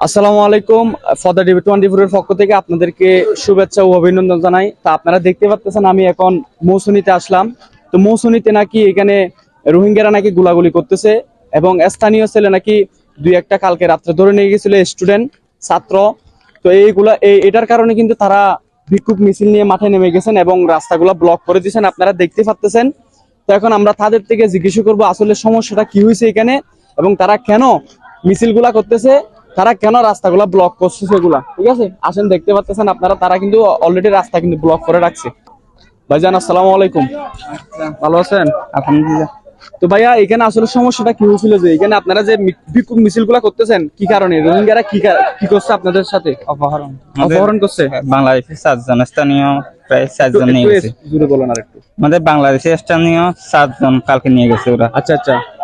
আসসালামু আলাইকুম। ফদার TV twenty এর পক্ষ থেকে আপনাদেরকে শুভেচ্ছা ও অভিনন্দন জানাই। তা আপনারা দেখতে পাচ্ছেন আমি এখন মৌসুনিতে আসলাম। তো মৌসুনিতে নাকি এখানে রোহিঙ্গারা নাকি গুলাগুলি করতেছে এবং স্থানীয় ছেলে নাকি দুই একটা কালকে রাত্রে ধরে নিয়ে গেছিল স্টুডেন্ট, ছাত্র। তো এইগুলা, এই- এটার কারণে কিন্তু তারা বিক্ষোভ মিছিল নিয়ে মাঠে নেমে গেছেন এবং রাস্তাগুলো ব্লক করে দিয়েছেন, আপনারা দেখতে পাচ্ছেন তো এখন আমরা তাদের থেকে জিজ্ঞেস করব, আসলে সমস্যাটা কি হয়েছে এখানে এবং তারা কেন মিছিলগুলা করতেছে। তারা কেন রাস্তাগুলা ব্লক করছে সেগুলা? ঠিক আছে? আসেন দেখতে পাচ্ছেন আপনারা তারা কিন্তু অলরেডি রাস্তা কিন্তু ব্লক করে রাখছে। ভাইজান আসসালামু আলাইকুম। ভালো আছেন? আলহামদুলিল্লাহ। তো ভাইয়া এখানে আসলে সমস্যাটা কি হয়েছিল যে এখানে আপনারা যে বিক্ষোভ মিছিলগুলা করতেছেন কি কারণে? রোহিঙ্গারা কি কি করছে আপনাদের সাথে? অপহরণ। অপহরণ করছে? বাংলাদেশের চারজন স্থানীয় প্রায় একটু- নিয়ে গেছে জোরে বলেন আর একটু আমাদের বাংলাদেশের স্থানীয় চারজন কালকে নিয়ে গেছে ওরা। আচ্ছা আচ্ছা।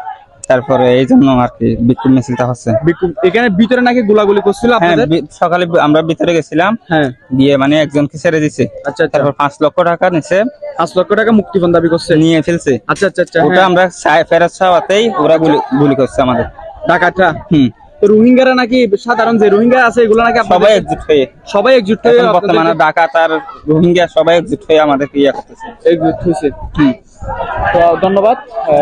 তারপরে এই জন্য আর কি বিক্ষোভ মিছিলটা হচ্ছে। বিক্ষোভ এখানে ভিতরে নাকি গোলাগুলি করছিল হ্যাঁ আপনাদের? সকালে আমরা ভিতরে গেছিলাম। হ্যাঁ। গিয়ে মানে একজনকে ছেড়ে দিছে। আচ্ছা আচ্ছা। তারপর পাঁচ লক্ষ টাকা নিছে। পাঁচ লক্ষ টাকা মুক্তিপণ দাবি করছে। নিয়ে ফেলছে। আচ্ছা আচ্ছা আচ্ছা ওটা হ্যাঁ। আমরা ফেরত চাওয়াতেই ওরা গুলি গুলি করছে আমাদের। ডাকাতরা? হুম। রোহিঙ্গারা নাকি সাধারণ যে রোহিঙ্গা আছে এগুলো নাকি সবাই একজুট হয়ে সবাই একজুট হয়ে বর্তমানে ডাকাত আর রোহিঙ্গা সবাই একজুট হয়ে আমাদেরকে ইয়ে করতেছে। একজুট হয়েছে। হুম। তো ধন্যবাদ।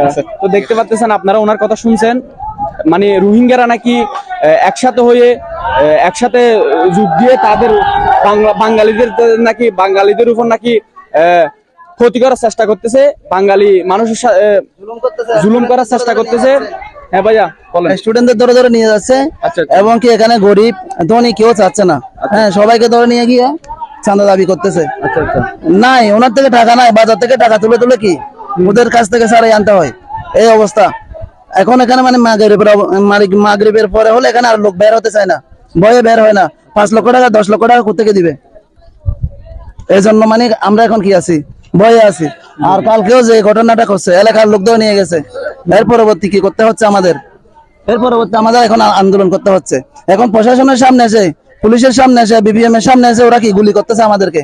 আচ্ছা। তো দেখতে পাচ্ছেন আপনারা ওনার কথা শুনছেন। মানে রোহিঙ্গারা নাকি একসাথে হয়ে একসাথে যোগ দিয়ে তাদের বাঙালিদের নাকি বাঙালিদের উপর নাকি আহ, ক্ষতি করার চেষ্টা করতেছে। বাঙালি মানুষের সা- আহ, জুলুম করার চেষ্টা করতেছে। হ্যাঁ ভাইয়া বলেন। স্টুডেন্টদের ধরে ধরে নিয়ে যাচ্ছে। আচ্ছা আচ্ছা। এবং কি এখানে গরিব ধনী কেউ চাচ্ছে না। হ্যাঁ সবাইকে ধরে নিয়ে গিয়ে চাঁদা দাবি করতেছে। আচ্ছা আচ্ছা। নাই ওনার থেকে টাকা নাই বাজার থেকে টাকা তুলে তুলে কি? ওদের কাছ থেকে সারাই আনতে হয়। এই অবস্থা। এখন এখানে মানে মাগরিবের পরে হলে এখানে আর লোক বের হতে চায় না। ভয়ে বের হয় না। পাঁচ লক্ষ টাকা, দশ লক্ষ টাকা কোথেকে দিবে? এই জন্য মানে আমরা এখন কি আছি? ভয়ে আছি। আর কালকেও যে ঘটনাটা করছে এলাকার লোকদের নিয়ে গেছে। এর পরবর্তী কি করতে হচ্ছে আমাদের? এর পরবর্তী আমাদের এখন আন্দোলন করতে হচ্ছে। এখন প্রশাসনের সামনে এসে, পুলিশের সামনে এসে বিবিএম এর সামনে এসে ওরা কি গুলি করতেছে আমাদেরকে?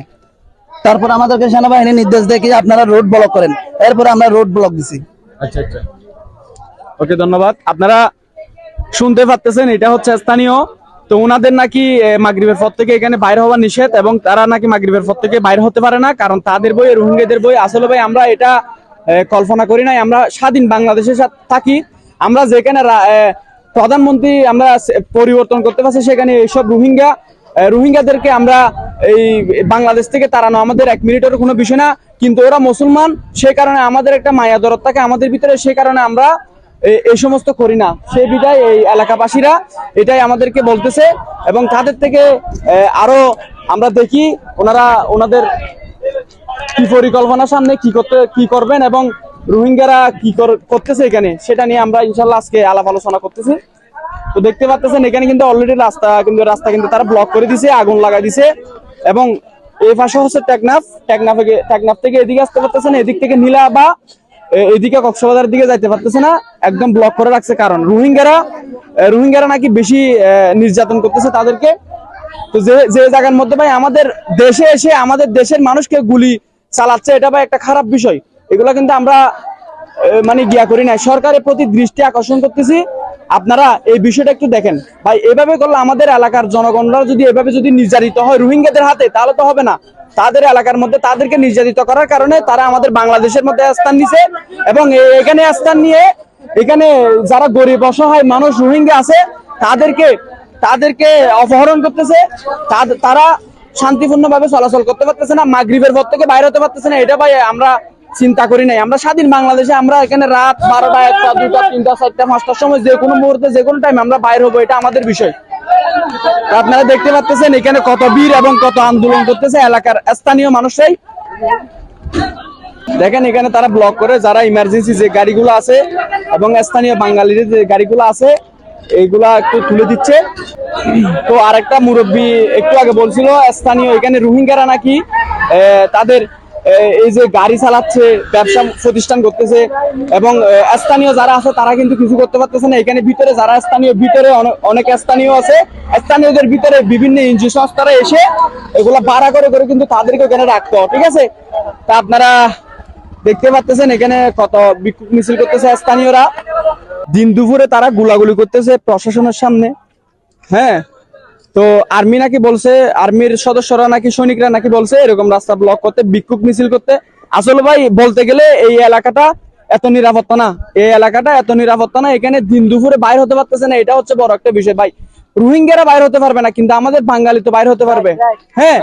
তারপর আমাদেরকে সেনাবাহিনী নির্দেশ দিয়ে কি আপনারা রোড ব্লক করেন। এরপর আমরা রোড ব্লক দিছি। আচ্ছা আচ্ছা। ওকে, ধন্যবাদ। আপনারা শুনতে পাচ্ছেন এটা হচ্ছে স্থানীয়। তো ওনাদের নাকি মাগরিবের পর থেকে এখানে বাইরে হওয়া নিষেধ এবং তারা নাকি মাগরিবের পর থেকে বাইরে হতে পারে না, কারণ তাদের বই রোহিঙ্গাদের বই আসলে ভাই আমরা এটা কল্পনা করি নাই। আমরা স্বাধীন বাংলাদেশের সাথে থাকি। আমরা যেখানে প্রধানমন্ত্রী আমরা পরিবর্তন করতে পারছি, সেখানে এইসব রোহিঙ্গা রোহিঙ্গাদেরকে আমরা এই বাংলাদেশ থেকে তাড়ানো আমাদের এক মিনিটের কোনো বিষয় না। কিন্তু ওরা মুসলমান, সেই কারণে আমাদের একটা মায়া দরদ থাকে। আমাদের ভিতরে সে কারণে আমরা এই সমস্ত করি না। সেই বিদায় এই এলাকাবাসীরা, এটাই আমাদেরকে বলতেছে। এবং তাদের থেকে আরও আমরা দেখি ওনারা, ওনাদের কি পরিকল্পনা সামনে, কি করতে, কি করবেন এবং রোহিঙ্গারা কি কর- করতেছে এখানে, সেটা নিয়ে আমরা ইনশাল্লাহ আজকে আলাপ আলোচনা করতেছি। তো দেখতে পাচ্ছেন, এখানে কিন্তু অলরেডি রাস্তা, কিন্তু রাস্তা কিন্তু তারা ব্লক করে দিছে, আগুন লাগাই দিছে। এবং এই পাশে হচ্ছে টেকনাফ। টেকনাফ টেকনাফ থেকে এদিকে আসতে পারতেছে না, এদিক থেকে নীলা বা এদিকে কক্সবাজারের দিকে যাইতে পারতেছে না, একদম ব্লক করে রাখছে কারণ। রোহিঙ্গারা রোহিঙ্গারা নাকি বেশি নির্যাতন করতেছে তাদেরকে। তো যে যে জায়গার মধ্যে ভাই আমাদের দেশে এসে আমাদের দেশের মানুষকে গুলি চালাচ্ছে, এটা ভাই একটা খারাপ বিষয়। এগুলো কিন্তু আমরা মানে গিয়া করি না সরকারের প্রতি দৃষ্টি আকর্ষণ করতেছি। আপনারা এই বিষয়টা একটু দেখেন। ভাই, এভাবে করলে আমাদের এলাকার জনগণরা যদি এভাবে যদি নির্যাতিত হয় রোহিঙ্গাদের হাতে, তাহলে তো হবে না। তাদের এলাকার মধ্যে তাদেরকে নির্যাতিত করার কারণে তারা আমাদের বাংলাদেশের মধ্যে স্থান নিছে এবং এখানে স্থান নিয়ে এখানে যারা গরিব, অসহায় মানুষ, রোহিঙ্গা আছে, তাদেরকে তাদেরকে অপহরণ করতেছে। তারা শান্তিপূর্ণভাবে চলাচল করতে পারতেছে না, মাগরিবের পর থেকে বাইরে হতে পারতেছে না। এটা ভাই, আমরা চিন্তা করি নাই। আমরা স্বাধীন বাংলাদেশে, আমরা এখানে রাত বারোটা, একটা, দুটা, তিনটা, চারটা, পাঁচটার সময় যে কোনো মুহূর্তে, যে কোনো টাইম আমরা বাইরে হব, এটা আমাদের বিষয়। আপনারা দেখতে পাচ্ছেন এখানে কত বীর এবং কত আন্দোলন করতেছে এলাকার স্থানীয় মানুষরাই। দেখেন, এখানে তারা ব্লক করে, যারা ইমার্জেন্সি যে গাড়িগুলো আছে এবং স্থানীয় বাঙালির যে গাড়িগুলো আছে, এইগুলা একটু তুলে দিচ্ছে। তো আরেকটা মুরব্বী একটু আগে বলছিল, স্থানীয় এখানে রোহিঙ্গারা নাকি তাদের এই যে গাড়ি চালাচ্ছে, ব্যবসা প্রতিষ্ঠান করতেছে, এবং স্থানীয় যারা আছে, তারা কিন্তু কিছু করতে পারতেছে না। এখানে ভিতরে যারা স্থানীয়, ভিতরে অনে- অনেক স্থানীয় আছে। স্থানীয়দের ভিতরে বিভিন্ন এনজিও সংস্থারা এসে এগুলা ভাড়া করে করে কিন্তু তাদেরকে এখানে রাখতে হবে ঠিক আছে? তা আপনারা দেখতে পাচ্ছেন এখানে কত বিক্ষোভ মিছিল করতেছে স্থানীয়রা। দিন দুপুরে তারা গুলাগুলি করতেছে প্রশাসনের সামনে। হ্যাঁ তো আর্মি নাকি বলছে আর্মির সদস্যরা নাকি সৈনিকরা নাকি বলছে এরকম রাস্তা ব্লক করতে বিক্ষোভ মিছিল করতে। আসলে ভাই বলতে গেলে এই এলাকাটা এত নিরাপত্তা না। এই এলাকাটা এত নিরাপত্তা না এখানে দিন দুপুরে বাইর হতে পারতেছে না এটা হচ্ছে বড় একটা বিষয় ভাই। রোহিঙ্গারা বাইর হতে পারবে না কিন্তু আমাদের বাঙালি তো বাইর হতে পারবে। হ্যাঁ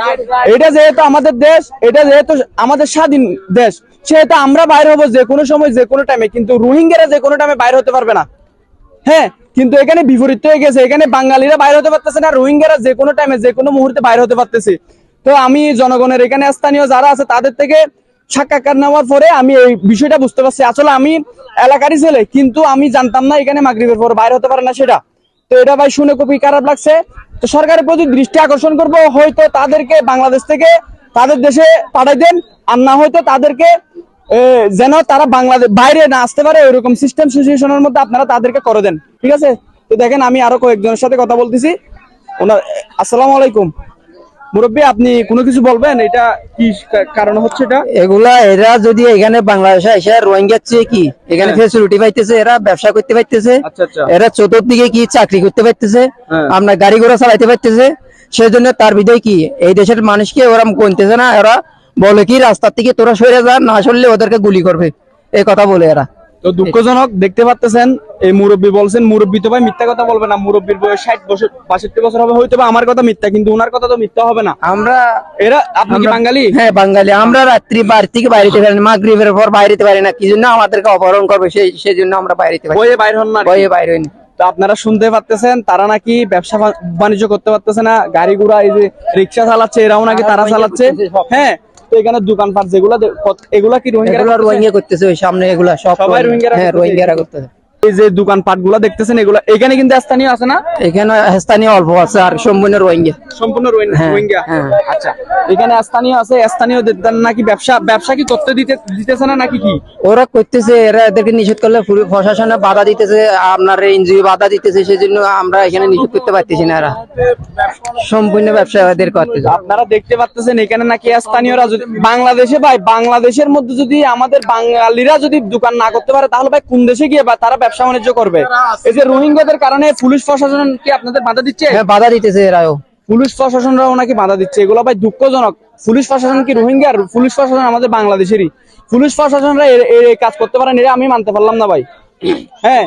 এটা যেহেতু আমাদের দেশ এটা যেহেতু আমাদের স্বাধীন দেশ সেহেতু আমরা বাইর হব যে কোনো সময় যে কোনো টাইমে কিন্তু রোহিঙ্গারা যে কোনো টাইমে বাইর হতে পারবে না। হ্যাঁ কিন্তু এখানে বিপরীত হয়ে গেছে। এখানে বাঙালিরা বাইরে হতে পারতেছে না, রোহিঙ্গারা যে কোনো টাইমে যে কোনো মুহূর্তে বাইরে হতে পারতেছে। তো আমি জনগণের এখানে স্থানীয় যারা আছে, তাদের থেকে সাক্ষাৎকার নেওয়ার পরে আমি এই বিষয়টা বুঝতে পারছি। আসলে আমি এলাকারই ছেলে, কিন্তু আমি জানতাম না এখানে মাগরিবের পর বাইরে হতে পারে না সেটা। তো এটা ভাই শুনে খুবই খারাপ লাগছে। তো সরকারের প্রতি দৃষ্টি আকর্ষণ করব, হয়তো তাদেরকে বাংলাদেশ থেকে তাদের দেশে পাঠাই দেন, আর না হয়তো তাদেরকে যেন তারা বাংলাদেশ বাইরে না আসতে পারে ওইরকম সিস্টেম সিচুয়েশনের মধ্যে আপনারা তাদেরকে করে দেন। ঠিক আছে? তো দেখেন আমি আরও কয়েকজনের সাথে কথা বলতেছি। ওনার আসসালামু আলাইকুম। মুরব্বী আপনি কোনো কিছু বলবেন? এটা কি কারণ হচ্ছে এটা? এগুলা এরা যদি এখানে বাংলাদেশে এসে রোহিঙ্গার চেয়ে কি? এখানে হ্যাঁ। ফেসিলিটি পাইতেছে এরা ব্যবসা করতে পারতেছে আচ্ছা আচ্ছা। এরা চতুর্দিকে কি চাকরি করতে পারতেছে হ্যাঁ। আপনার গাড়ি ঘোড়া চালাইতে পারতেছে সেজন্য তার বিদায় কি এই দেশের মানুষকে ওরা গুনতেছে না? এরা বলে কি রাস্তার থেকে তোরা সরে যা না সরলে ওদেরকে গুলি করবে। এই কথা বলে এরা। তো দুঃখজনক দেখতে পাচ্ছেন এই মুরব্বী বলছেন মুরব্বী তো ভাই মিথ্যা কথা বলবে না মুরব্বীর বয়স ষাট বছর বাষট্টি বছর হবে হয়তো আমার কথা মিথ্যা কিন্তু ওনার কথা তো মিথ্যা হবে না। আমরা এরা আপনি কি বাঙালি? হ্যাঁ বাঙালি। আমরা রাত্রি বাড়ি থেকে বাইরেতে পারি না মাগরিবের পর বাইরেতে পারি না কি জন্য আমাদেরকে অপহরণ করবে? সেই সেই জন্য আমরা বাইরেতে পারি বইয়ে বাইর হন না। ভয়ে বাইরে হইনি। তো আপনারা শুনতে পারতেছেন তারা নাকি ব্যবসা বাণিজ্য করতে পারতেছে না গাড়ি ঘোড়া এই যে রিক্সা চালাচ্ছে এরাও নাকি তারা চালাচ্ছে। হ্যাঁ তো এখানে দোকানপাট যেগুলা এগুলা কি রোহিঙ্গা রোহিঙ্গা করতেছে ওই সামনে এগুলা সব সবাই হ্যাঁ। রোহিঙ্গারা করতেছে। এই যে দোকানপাটগুলা দেখতেছেন এগুলা এখানে কিন্তু স্থানীয় আছে না? এখানে স্থানীয় অল্প আছে আর সম্পূর্ণ রোহিঙ্গা। সম্পূর্ণ রোহিঙ্গা হ্যাঁ, হ্যাঁ। আচ্ছা এখানে স্থানীয় আছে স্থানীয় নাকি ব্যবসা ব্যবসা কি করতে দিতে দিতেছে না নাকি কি? ওরা করতেছে এরা এদেরকে নিষেধ করলে পুরো প্রশাসনে বাধা দিতেছে আপনার এনজিও বাধা দিতেছে সেজন্য আমরা এখানে নিষেধ করতে পারতেছি না এরা। সম্পূর্ণ ব্যবসা এদের করতেছে। আপনারা দেখতে পাচ্ছেন এখানে নাকি স্থানীয়রা যদি বাংলাদেশে ভাই বাংলাদেশের মধ্যে যদি আমাদের বাঙালিরা যদি দোকান না করতে পারে তাহলে ভাই কোন দেশে গিয়ে বা তারা ব্যবসা বাণিজ্য করবে। এই যে রোহিঙ্গাদের কারণে পুলিশ প্রশাসন কি আপনাদের বাধা দিচ্ছে? হ্যাঁ বাধা দিতেছে এরাও। পুলিশ প্রশাসনরাও নাকি বাধা দিচ্ছে। এগুলো ভাই দুঃখজনক। পুলিশ প্রশাসন কি রোহিঙ্গার? পুলিশ প্রশাসন আমাদের বাংলাদেশেরই। পুলিশ প্রশাসনরা এই কাজ করতে পারেন এটা আমি মানতে পারলাম না ভাই। হ্যাঁ।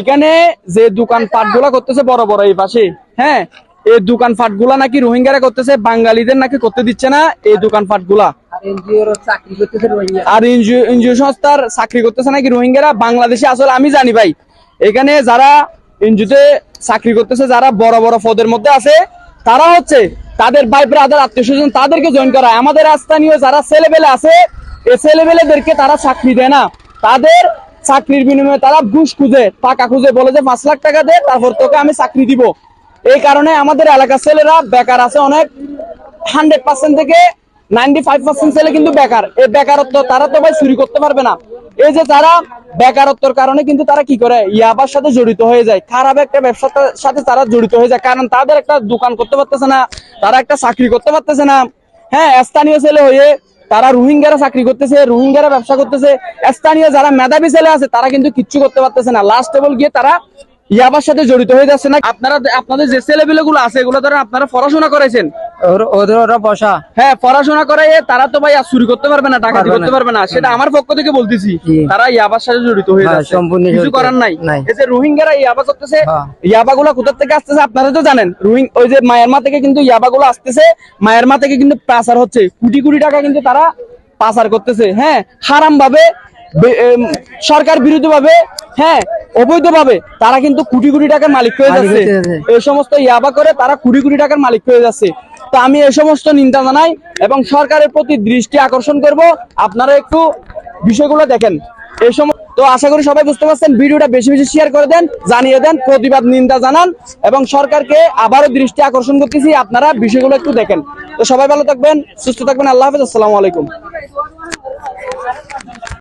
এখানে যে দোকান পাটগুলা করতেছে বড় বড় এই পাশে হ্যাঁ এই দোকান পাটগুলা নাকি রোহিঙ্গারা করতেছে বাঙালিদের নাকি করতে দিচ্ছে না এই দোকান পাটগুলা আর এনজিও সংস্থার চাকরি করতেছে নাকি রোহিঙ্গারা? বাংলাদেশে আসলে আমি জানি ভাই। এখানে যারা এনজিওতে চাকরি করতেছে, যারা বড় বড় পদের মধ্যে আছে, তারা হচ্ছে তাদের ভাই ব্রাদার আত্মীয় স্বজন তাদেরকে জয়েন করা আমাদের স্থানীয় যারা ছেলেবেলে আছে এই ছেলেবেলেদেরকে তারা চাকরি দেয় না। তাদের চাকরির বিনিময়ে তারা ঘুষ খুঁজে, টাকা খুঁজে বলে যে পাঁচ লাখ টাকা দে, তারপর তোকে আমি চাকরি দিব। এই কারণে আমাদের এলাকার ছেলেরা বেকার আছে অনেক। হান্ড্রেড পার্সেন্ট থেকে ছেলে কিন্তু বেকার। এই বেকারত্ব তারা তো ভাই চুরি করতে পারবে না। এই যে তারা বেকারত্বর কারণে কিন্তু তারা কি করে? ইয়াবার সাথে জড়িত হয়ে যায়। খারাপ একটা ব্যবসার সাথে তারা জড়িত হয়ে যায়। কারণ তাদের একটা দোকান করতে পারতেছে না, তারা একটা চাকরি করতে পারতেছে না। হ্যাঁ স্থানীয় ছেলে হয়ে তারা রোহিঙ্গারা চাকরি করতেছে, রোহিঙ্গারা ব্যবসা করতেছে। স্থানীয় যারা মেধাবী ছেলে আছে, তারা কিন্তু কিচ্ছু করতে পারতেছে না। লাস্ট টেবল গিয়ে তারা ইয়াবার সাথে জড়িত হয়ে যাচ্ছে না। আপনারা আপনাদের যে ছেলেপেলে গুলো আছে এগুলো ধরেন আপনারা পড়াশোনা করেছেন ওদের ওরা বসা। হ্যাঁ পড়াশোনা করে তারা তো ভাই আর চুরি করতে পারবে না ডাকাতি পারবে করতে পারবে না। সেটা আমার পক্ষ থেকে বলতেছি। তারা ইয়াবার সাথে জড়িত হয়ে যাচ্ছে। কিছু করার নাই। এই যে রোহিঙ্গারা ইয়াবা করতেছে হ্যাঁ। ইয়াবা গুলা কোথা থেকে আসতেছে আপনারা তো জানেন। রোহিং ওই যে মায়ানমা থেকে কিন্তু ইয়াবা গুলো আসতেছে মায়ানমা থেকে কিন্তু পাচার হচ্ছে। কোটি কোটি টাকা কিন্তু তারা পাচার করতেছে। হ্যাঁ হারাম ভাবে সরকার বিরোধী ভাবে হ্যাঁ অবৈধ ভাবে তারা কিন্তু কোটি কোটি টাকার মালিক হয়ে যাচ্ছে। এই সমস্ত ইয়াবা করে তারা কোটি কোটি টাকার মালিক হয়ে যাচ্ছে। তো আমি এই সমস্ত নিন্দা জানাই এবং সরকারের প্রতি দৃষ্টি আকর্ষণ করব। আপনারা একটু বিষয়গুলো দেখেন। এই সময় তো আশা করি সবাই বুঝতে পারছেন ভিডিওটা বেশি বেশি শেয়ার করে দেন জানিয়ে দেন প্রতিবাদ নিন্দা জানান এবং সরকারকে আবারও দৃষ্টি আকর্ষণ করতেছি। আপনারা বিষয়গুলো একটু দেখেন। তো সবাই ভালো থাকবেন সুস্থ থাকবেন। আল্লাহ হাফেজ। আসসালামু আলাইকুম।